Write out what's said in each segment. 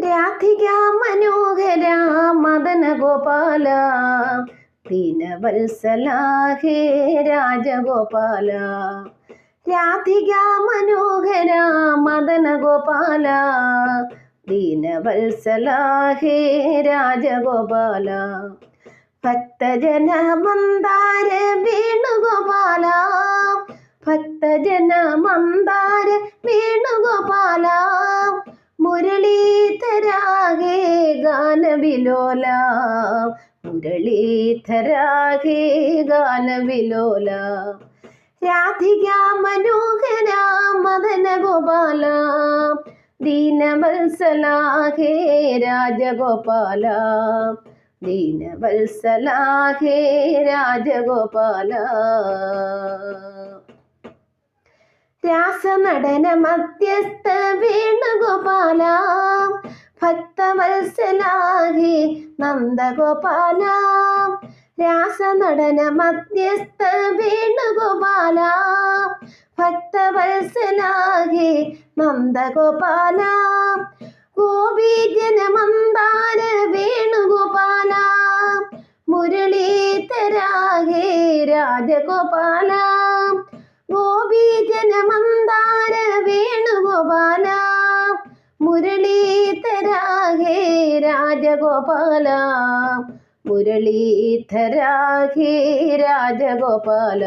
രാധിക മനോഹര മദന ഗോപാല ദീനവത്സല ഹേ രാജഗോപാല. രാധിക മനോഹര മദന ഗോപാല ദീനവത്സല രാജഗോപാല. ഭക്തജന മന്ദാര വേണുഗോപാല ഭക്തജന മന്ദാര വേണുഗോപാല. ഗാനവിലോല മുരളീധരാഗേ ഗാനവിലോല. രാധിക മനോഹര മദന ഗോപാല ദീനവത്സലാഹേ രാജഗോപാല. ദീനവത്സലാഹേ രാജഗോപാല. രാസനടന മധ്യസ്ഥ വേണുഗോപാല ഭക്തവത്സലാഹി നന്ദഗോപാല. രാസനടന മധ്യസ്ഥ വേണുഗോപാല. ഭക്തവത്സലാഹി നന്ദഗോപാല. ഗോപീജന മന്ദാര വേണുഗോപാല. മുരളീധരാഹേ രാജഗോപാല. രാജഗോപാല. മുരളീധരാഹേ രാജഗോപാല.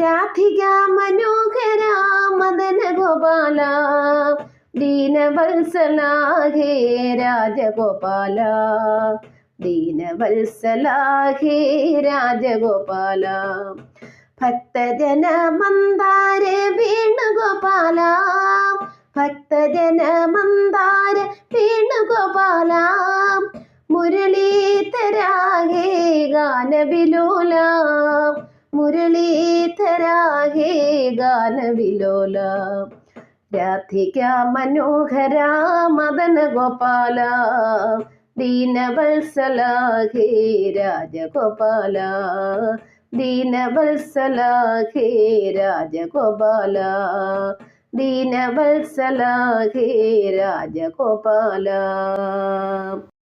രാധിക മനോഹര മദന ഗോപാല ദീനവത്സലാഹി രാജഗോപാല. ദീനവത്സലാഹി രാജഗോപാല. ഭക്തജന മന്ദാര വേണുഗോപാല. ഭക്തജന മന്ദാര ഗാനവിലോല മുരളീധരാഹേ ഗാനവിലോല. രാധിക മനോഹര മദന ഗോപാല ദീനവത്സല ഹേ രാജഗോപാല. ദീനവത്സല ഹേ രാജഗോപാല. ദീനവത്സല ഹേ രാജഗോപാല.